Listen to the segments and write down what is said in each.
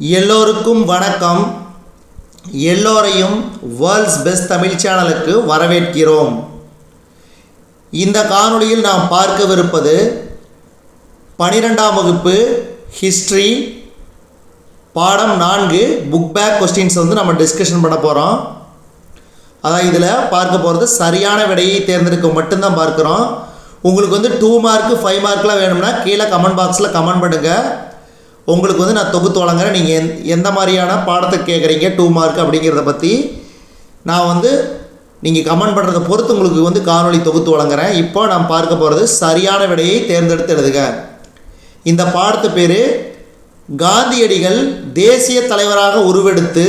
எல்லோருக்கும் வணக்கம். எல்லோரையும் வேர்ல்ட்ஸ் பெஸ்ட் தமிழ் சேனலுக்கு வரவேற்கிறோம். இந்த காணொளியில் நாம் பார்க்கவிருப்பது பனிரெண்டாம் வகுப்பு ஹிஸ்ட்ரி பாடம் நான்கு புக் பேக் கொஸ்டின்ஸ் வந்து நம்ம டிஸ்கஷன் பண்ண போகிறோம் அதான் இதில் பார்க்க போகிறது சரியான விடையை தேர்ந்தெடுக்க மட்டும்தான் பார்க்குறோம். உங்களுக்கு வந்து டூ மார்க்கு ஃபைவ் மார்க்லாம் வேணும்னா கீழே கமெண்ட் பாக்ஸில் கமெண்ட் பண்ணுங்கள் உங்களுக்கு வந்து நான் தொகுத்து வழங்குறேன். நீங்கள் எந் எந்த மாதிரியான பாடத்தை கேட்குறீங்க டூ மார்க் அப்படிங்கிறத பற்றி நான் வந்து நீங்கள் கமெண்ட் பண்ணுறதை பொறுத்து உங்களுக்கு வந்து காணொலி தொகுத்து வழங்குறேன். இப்போ நான் பார்க்க போகிறது சரியான விடையை தேர்ந்தெடுத்து எழுதுக. இந்த பாடத்து பேர் காந்தியடிகள் தேசிய தலைவராக உருவெடுத்து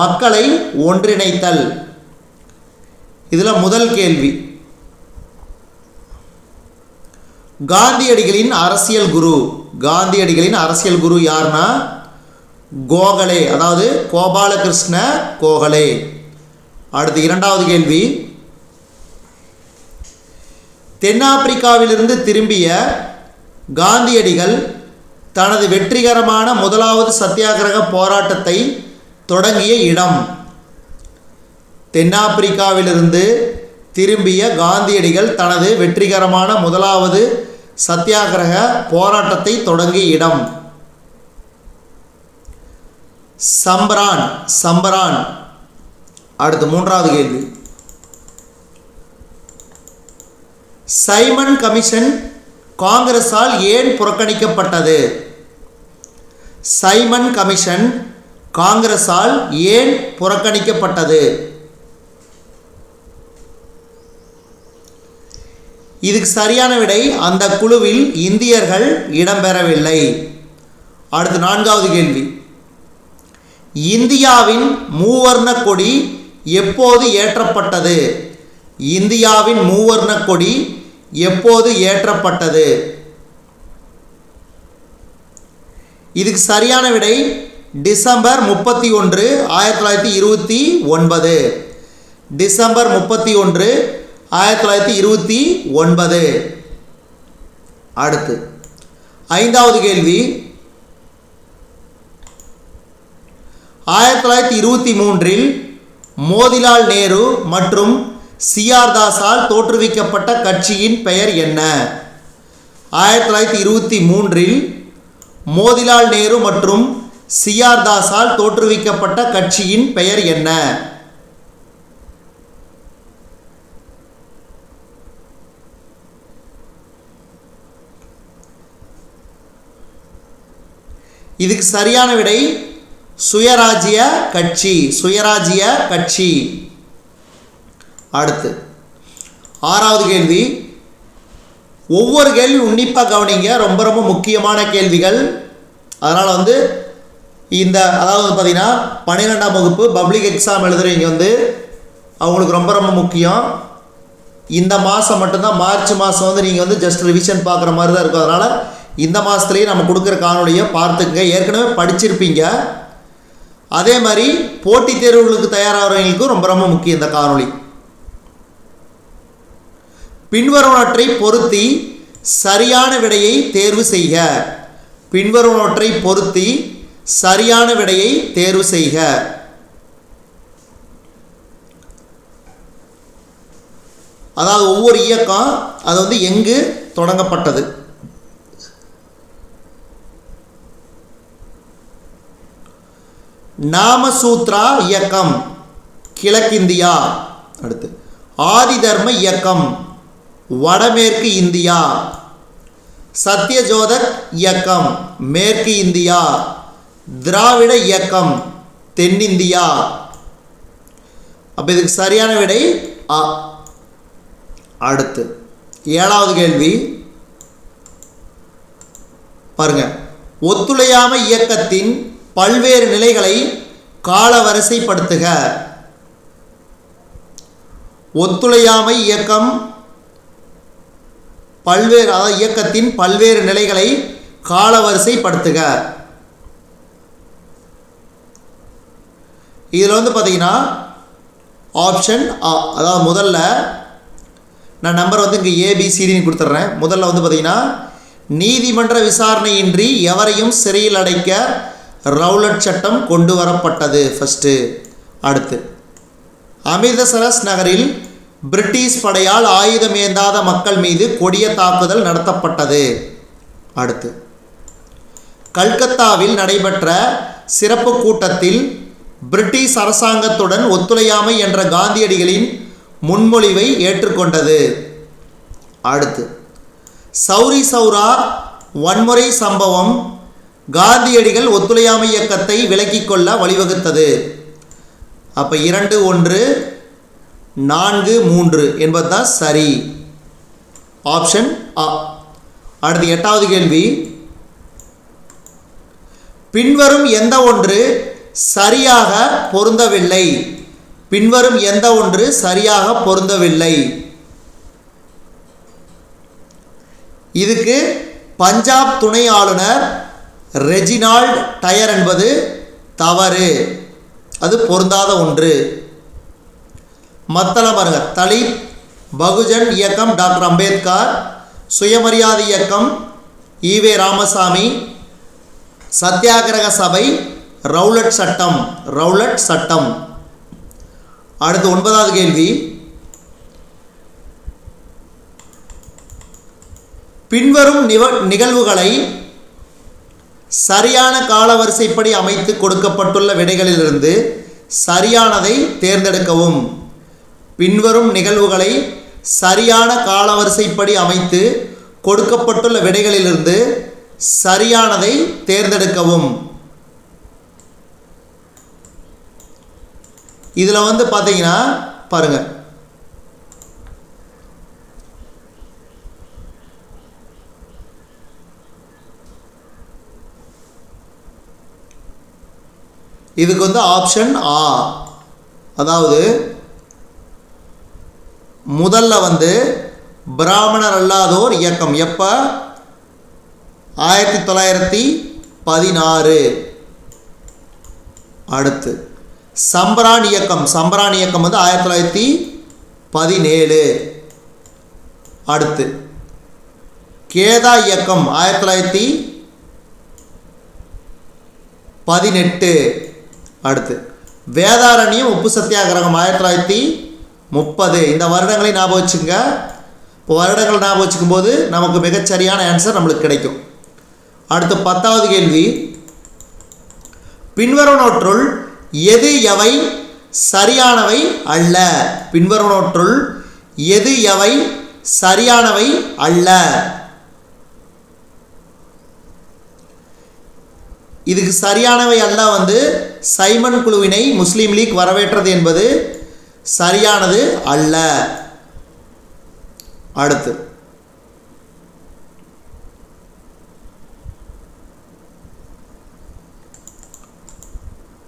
மக்களை ஒன்றிணைத்தல். இதில் முதல் கேள்வி. காந்தியடிகளின் அரசியல் குரு. காந்தியடிகளின் அரசியல் குரு யார்னா? கோகலே அதாவது கோபாலகிருஷ்ண கோகலே. அடுத்து இரண்டாவது கேள்வி. தென்னாப்பிரிக்காவிலிருந்து திரும்பிய காந்தியடிகள் தனது வெற்றிகரமான முதலாவது சத்தியாகிரக போராட்டத்தை தொடங்கிய இடம். தென்னாப்பிரிக்காவிலிருந்து திரும்பிய காந்தியடிகள் தனது வெற்றிகரமான முதலாவது சத்தியாகிரக போராட்டத்தை தொடங்கிய இடம். சம்பரான் சம்பரான். அடுத்து மூன்றாவது கேள்வி. சைமன் கமிஷன் காங்கிரஸால் ஏன் புறக்கணிக்கப்பட்டது? சைமன் கமிஷன் காங்கிரஸால் ஏன் புறக்கணிக்கப்பட்டது? இதுக்கு சரியான விடை அந்த குழுவில் இந்தியர்கள் இடம்பெறவில்லை. அடுத்து நான்காவது கேள்வி. இந்தியாவின் மூவர்ண கொடி எப்போது ஏற்றப்பட்டது? இந்தியாவின் மூவர்ண கொடி எப்போது ஏற்றப்பட்டது? இதுக்கு சரியான விடை டிசம்பர் முப்பத்தி ஒன்று ஆயிரத்தி தொள்ளாயிரத்தி இருபத்தி ஒன்பது. டிசம்பர் முப்பத்தி ஒன்று ஆயிரத்தி தொள்ளாயிரத்தி இருபத்தி ஒன்பது. அடுத்து ஐந்தாவது கேள்வி. ஆயிரத்தி தொள்ளாயிரத்தி இருபத்தி மூன்றில் மோதிலால் நேரு மற்றும் சிஆர் தாஸால் தோற்றுவிக்கப்பட்ட கட்சியின் பெயர் என்ன? ஆயிரத்தி தொள்ளாயிரத்தி இருபத்தி மூன்றில் மோதிலால் நேரு மற்றும் சிஆர் தாஸால் தோற்றுவிக்கப்பட்ட கட்சியின் பெயர் என்ன? இதுக்கு சரியான விடை சுயராஜ்ய கட்சி சுயராஜ்ய கட்சி. அடுத்து ஆறாவது கேள்வி. ஒவ்வொரு கேள்வி உன்னிப்பாக கவனிங்க. ரொம்ப ரொம்ப முக்கியமான கேள்விகள். அதனால் வந்து இந்த அதாவது வந்து பார்த்திங்கன்னா பன்னிரெண்டாம் வகுப்பு பப்ளிக் எக்ஸாம் எழுதுறவங்க வந்து அவங்களுக்கு ரொம்ப ரொம்ப முக்கியம். இந்த மாதம் மட்டும்தான் மார்ச் மாதம் வந்து நீங்கள் வந்து ஜஸ்ட் ரிவிஷன் பார்க்குற மாதிரி தான் இருக்கும். அதனால் இந்த மாதத்துலேயே நம்ம கொடுக்குற காணொலியை பார்த்துக்குங்க. ஏற்கனவே படிச்சிருப்பீங்க. அதே மாதிரி போட்டித் தேர்வுகளுக்கு தயாராகிறவங்களுக்கும் ரொம்ப ரொம்ப முக்கியம் இந்த காணொளி. பின்வருவனவற்றை பொருத்தி சரியான விடையை தேர்வு செய்க. பின்வருவனவற்றை பொருத்தி சரியான விடையை தேர்வு செய்க. அதாவது ஒவ்வொரு இயக்கம் அது வந்து எங்கு தொடங்கப்பட்டது? நாமசூத்ரா இயக்கம். கிழக்கிந்தியா. அடுத்து ஆதிதர்ம இயக்கம். வடமேற்கு இந்தியா. சத்யஜோதக் இயக்கம். மேற்கு இந்தியா. திராவிட இயக்கம். தென்னிந்தியா. அப்போ இதுக்கு சரியான விடை ஆ அடுத்து ஏழாவது கேள்வி. பாருங்க ஒத்துழையாமை இயக்கத்தின் பல்வேறு நிலைகளை காலவரிசைப்படுத்துக. ஒத்துழையாமை இயக்கம் பல்வேறு அதாவது இயக்கத்தின் பல்வேறு நிலைகளை காலவரிசைப்படுத்துக. இதில் வந்து பார்த்தீங்கன்னா ஆப்ஷன் அதாவது முதல்ல நான் நம்பர் வந்து இங்கே ஏபிசிடின்னு கொடுத்துட்றேன். முதல்ல வந்து பார்த்தீங்கன்னா நீதிமன்ற விசாரணையின்றி எவரையும் சிறையில் அடைக்க ரவுலட் சட்டம் கொண்டு வரப்பட்டது ஃபஸ்ட்டு அடுத்து. அமிர்தசரஸ் நகரில் பிரிட்டிஷ் படையால் ஆயுதம் ஏந்தாத மக்கள் மீது கொடிய தாக்குதல் நடத்தப்பட்டது. அடுத்து. கல்கத்தாவில் நடைபெற்ற சிறப்பு கூட்டத்தில் பிரிட்டிஷ் அரசாங்கத்துடன் ஒத்துழையாமை என்ற காந்தியடிகளின் முன்மொழிவை ஏற்றுக்கொண்டது. அடுத்து. சௌரி சௌரா வன்முறை சம்பவம் காந்தியடிகள் ஒத்துழையாமை இயக்கத்தை விலக்கிக் கொள்ள வழிவகுத்தது. அப்போ இரண்டு ஒன்று நான்கு மூன்று என்பது தான் சரி. ஆப்ஷன் ஆ அடுத்து எட்டாவது கேள்வி. பின்வரும் எந்த ஒன்று சரியாக பொருந்தவில்லை? பின்வரும் எந்த ஒன்று சரியாக பொருந்தவில்லை? இதுக்கு பஞ்சாப் துணை ஆளுநர் ரெஜினால்ட் டயர் என்பது தவறு. அது பொருந்தாத ஒன்று. மத்தள பாருங்க. தலி பகுஜன் இயக்கம் டாக்டர் அம்பேத்கர் சுயமரியாதை இயக்கம் ஈவே ராமசாமி சத்தியாகிரக சபை ரவுலட் சட்டம் ரவுலட் சட்டம். அடுத்து ஒன்பதாவது கேள்வி. பின்வரும் நிவ நிகழ்வுகளை சரியான காலவரிசைப்படி அமைத்து கொடுக்கப்பட்டுள்ள விடைகளிலிருந்து சரியானதை தேர்ந்தெடுக்கவும். பின்வரும் நிகழ்வுகளை சரியான காலவரிசைப்படி அமைத்து கொடுக்கப்பட்டுள்ள விடைகளிலிருந்து சரியானதை தேர்ந்தெடுக்கவும். இதில் வந்து பார்த்தீங்கன்னா பாருங்கள் இதுக்கு வந்து ஆப்ஷன் ஆ அதாவது முதல்ல வந்து பிராமணர் அல்லாதோர் இயக்கம். எப்போ? ஆயிரத்தி தொள்ளாயிரத்தி பதினாறு. அடுத்து சம்பரான் இயக்கம். சம்பரான் இயக்கம் வந்து ஆயிரத்தி தொள்ளாயிரத்தி பதினேழு. அடுத்து கேதா இயக்கம் ஆயிரத்தி தொள்ளாயிரத்தி பதினெட்டு. அடுத்து வேதாரண்யம் உப்பு சத்தியாகிரகம் ஆயிரத்தி தொள்ளாயிரத்தி முப்பது. இந்த வருடங்களை ஞாபகம் வச்சுங்க இப்போ வருடங்கள் ஞாபகம் வச்சுக்கும் போது நமக்கு மிகச்சரியான ஆன்சர் நம்மளுக்கு கிடைக்கும். அடுத்து பத்தாவது கேள்வி. பின்வருவனவற்றுள் எது எவை சரியானவை அல்ல? பின்வருவனவற்றுள் எது எவை சரியானவை அல்ல? இதுக்கு சரியானவை அல்ல வந்து சைமன் குழுவினை முஸ்லீம் லீக் வரவேற்றது என்பது சரியானது அல்ல. அடுத்து.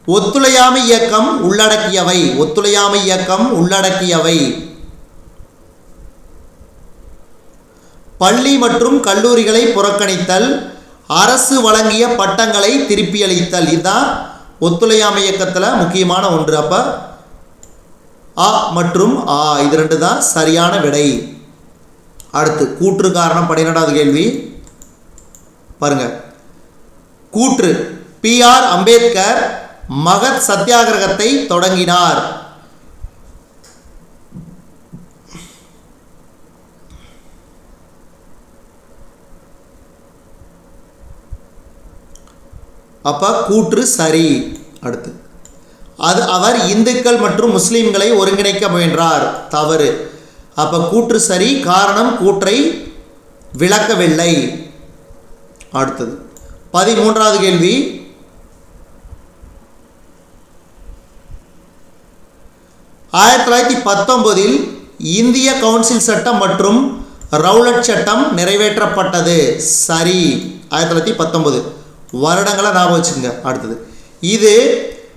ஒத்துழையாமை இயக்கம் உள்ளடக்கியவை. ஒத்துழையாமை இயக்கம் உள்ளடக்கியவை. பள்ளி மற்றும் கல்லூரிகளை புறக்கணித்தல் அரசு வழங்கிய பட்டங்களை திருப்பியளித்தல். இதுதான் ஒத்துழையாமை இயக்கத்தில் முக்கியமான ஒன்று. அப்போ ஆ மற்றும் ஆ இது ரெண்டு தான் சரியான விடை. அடுத்து கூற்று காரணம் பன்னிரெண்டாவது கேள்வி. பாருங்க. கூற்று பி ஆர் அம்பேத்கர் மகத் சத்தியாகிரகத்தை தொடங்கினார். அப்போ கூற்று சரி. அடுத்து. அது அவர் இந்துக்கள் மற்றும் முஸ்லீம்களை ஒருங்கிணைக்க முயன்றார். தவறு. அப்போ கூற்று சரி காரணம் கூற்றை விளக்கவில்லை. அடுத்தது. பதிமூன்றாவது கேள்வி. ஆயிரத்தி தொள்ளாயிரத்தி பத்தொன்பதில் இந்திய கவுன்சில் சட்டம் மற்றும் ரவுலட் சட்டம் நிறைவேற்றப்பட்டது. சரி. ஆயிரத்தி தொள்ளாயிரத்தி பத்தொம்போது வருடங்களை ஞாபகம் வச்சுக்கோங்க அடுத்தது. இது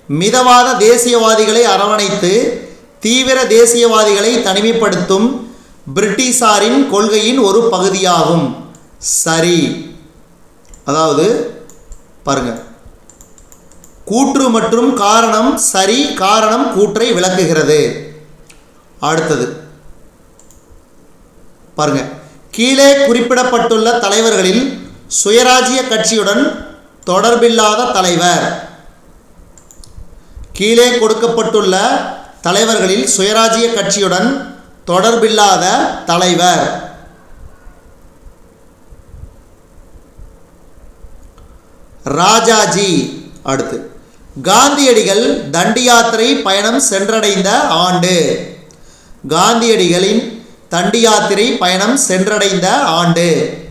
மிதவாத தேசியவாதிகளை அரவணைத்து தீவிர தேசியவாதிகளை தனிமைப்படுத்தும் பிரிட்டிஷாரின் கொள்கையின் ஒரு பகுதியாகும். சரி. அதாவது பாருங்க. கூற்று மற்றும் காரணம் சரி காரணம் கூற்றை விளக்குகிறது. அடுத்தது. பாருங்க. கீழே குறிப்பிடப்பட்டுள்ள தலைவர்களில் சுயராஜ்ய கட்சியுடன் தொடர்பில்லாத தலைவர். கீழே கொடுக்கப்பட்டுள்ள தலைவர்களில் சுயராஜ்ய கட்சியுடன் தொடர்பில்லாத தலைவர். ராஜாஜி அடுத்து. காந்தியடிகள் தண்டி யாத்திரை பயணம் சென்றடைந்த ஆண்டு. காந்தியடிகளின் தண்டி யாத்திரை பயணம் சென்றடைந்த ஆண்டு.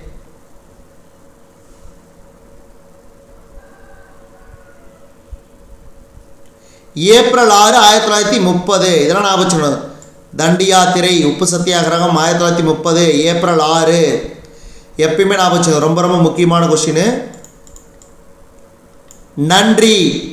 ஏப்ரல் ஆறு ஆயிரத்தி தொள்ளாயிரத்தி முப்பது. இதெல்லாம் ஞாபகம் வச்சுக்கணும். தண்டி யாத்திரை உப்பு சத்தியாகிரகம் ஆயிரத்தி தொள்ளாயிரத்தி முப்பது. ஏப்ரல் ஆறு. எப்பயுமே ஞாபகம் வச்சுக்கணும். ரொம்ப ரொம்ப முக்கியமான கொஸ்டின் நன்றி.